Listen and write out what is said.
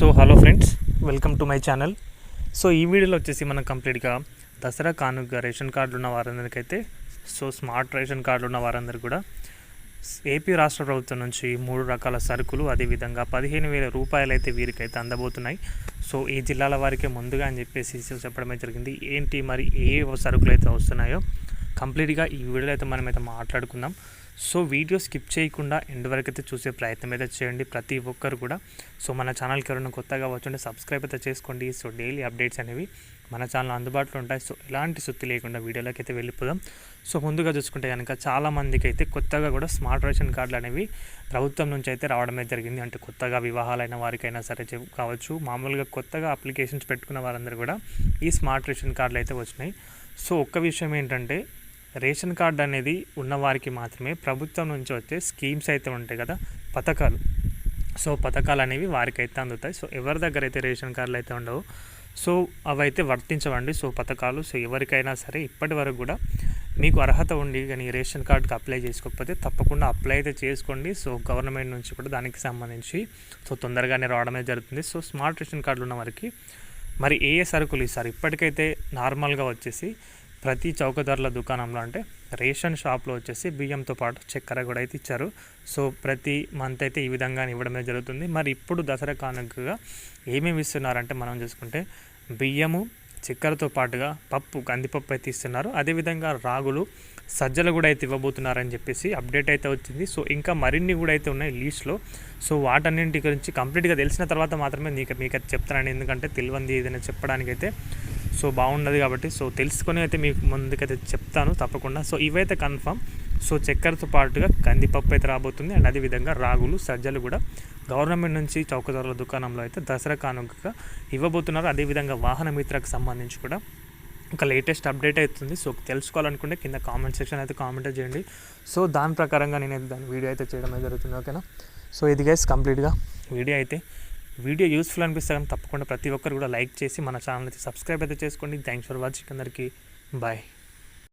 So hello friends welcome to my channel. So ఈ వీడియోలో వచ్చేసి మనం కంప్లీట్గా దసరా కానుక రేషన్ కార్డులు ఉన్న వారందరికైతే సో స్మార్ట్ రేషన్ కార్డులు ఉన్న వారందరూ కూడా ఏపీ రాష్ట్ర ప్రభుత్వం నుంచి మూడు రకాల సరుకులు అదేవిధంగా పదిహేను వేల రూపాయలు అయితే వీరికైతే అందబోతున్నాయి. సో ఈ జిల్లాల వారికే ముందుగా అని చెప్పేసి చెప్పడమే జరిగింది. ఏంటి మరి ఏ సరుకులు అయితే వస్తున్నాయో కంప్లీట్గా ఈ వీడియోలో అయితే మనమైతే మాట్లాడుకుందాం. సో వీడియో స్కిప్ చేయకుండా ఎండ్ వరకు అయితే చూసే ప్రయత్నం అయితే చేయండి ప్రతి ఒక్కరు కూడా. సో మన ఛానల్కి ఎవరైనా కొత్తగా వచ్చండి సబ్స్క్రైబ్ అయితే చేసుకోండి. సో డైలీ అప్డేట్స్ అనేవి మన ఛానల్ అందుబాటులో ఉంటాయి. సో ఎలాంటి సుత్తి లేకుండా వీడియోలోకి అయితే వెళ్ళిపోదాం. సో ముందుగా చూసుకుంటే కనుక చాలా మందికి అయితే కొత్తగా కూడా స్మార్ట్ రేషన్ కార్డులు అనేవి ప్రభుత్వం నుంచి అయితే రావడమే జరిగింది. అంటే కొత్తగా వివాహాలైన వారికైనా సరే కావచ్చు. మామూలుగా కొత్తగా అప్లికేషన్స్ పెట్టుకున్న వారందరూ కూడా ఈ స్మార్ట్ రేషన్ కార్డులు అయితే వచ్చినాయి. సో ఒక్క విషయం ఏంటంటే రేషన్ కార్డు అనేది ఉన్నవారికి మాత్రమే ప్రభుత్వం నుంచి వచ్చే స్కీమ్స్ అయితే ఉంటాయి కదా పథకాలు. సో పథకాలు అనేవి వారికైతే అందుతాయి. సో ఎవరి దగ్గర అయితే రేషన్ కార్డులు అయితే ఉండవు సో అవైతే వర్తించవండి. సో పథకాలు. సో ఎవరికైనా సరే ఇప్పటి వరకు కూడా మీకు అర్హత ఉండి కానీ రేషన్ కార్డుకి అప్లై చేసుకోకపోతే తప్పకుండా అప్లై అయితే చేసుకోండి. సో గవర్నమెంట్ నుంచి కూడా దానికి సంబంధించి సో తొందరగానే రావడమే జరుగుతుంది. సో స్మార్ట్ రేషన్ కార్డులు ఉన్న వారికి మరి ఏ ఏ సరుకులు ఇస్తారు ఇప్పటికైతే నార్మల్గా వచ్చేసి ప్రతి చౌకధరల దుకాణంలో అంటే రేషన్ షాప్లో వచ్చేసి బియ్యంతో పాటు చక్కెర కూడా అయితే ఇచ్చారు. సో ప్రతి మంత్ అయితే ఈ విధంగా ఇవ్వడమే జరుగుతుంది. మరి ఇప్పుడు దసరా కానుకగా ఏమేమి ఇస్తున్నారంటే మనం చూసుకుంటే బియ్యము చక్కెరతో పాటుగా పప్పు కందిపప్పు అయితే ఇస్తున్నారు. అదేవిధంగా రాగులు సజ్జలు కూడా అయితే ఇవ్వబోతున్నారని చెప్పేసి అప్డేట్ అయితే వచ్చింది. సో ఇంకా మరిన్ని కూడా అయితే ఉన్నాయి లీస్ట్లో. సో వాటన్నింటి గురించి కంప్లీట్గా తెలిసిన తర్వాత మాత్రమే నీకు మీకు అయితే చెప్తానండి ఎందుకంటే తెలియంది ఏదైనా చెప్పడానికైతే సో బాగుండదు కాబట్టి సో తెలుసుకొని అయితే మీకు ముందుకైతే చెప్తాను తప్పకుండా. సో ఇవైతే కన్ఫామ్. సో చక్కెరతో పాటుగా కందిపప్పు అయితే రాబోతుంది. అండ్ అదేవిధంగా రాగులు సజ్జలు కూడా గవర్నమెంట్ నుంచి చౌకధరల దుకాణంలో అయితే దసరా కానుకగా ఇవ్వబోతున్నారు. అదేవిధంగా వాహన మిత్రకు సంబంధించి కూడా ఒక లేటెస్ట్ అప్డేట్ అవుతుంది. సో తెలుసుకోవాలనుకుంటే కింద కామెంట్ సెక్షన్ అయితే కామెంట్ చేయండి. సో దాని ప్రకారంగా నేనైతే దాని వీడియో అయితే చేయడం అయితే జరుగుతుంది. ఓకేనా? సో ఇది గైస్ కంప్లీట్గా వీడియో అయితే వీడియో యూస్ఫుల్ అనిపిస్తే కానీ తప్పకుండా ప్రతి ఒక్కరు కూడా లైక్ చేసి మన ఛానల్ అయితే సబ్స్క్రైబ్ అయితే చేసుకోండి. థ్యాంక్స్ ఫర్ వాచింగ్ అందరికీ. బాయ్.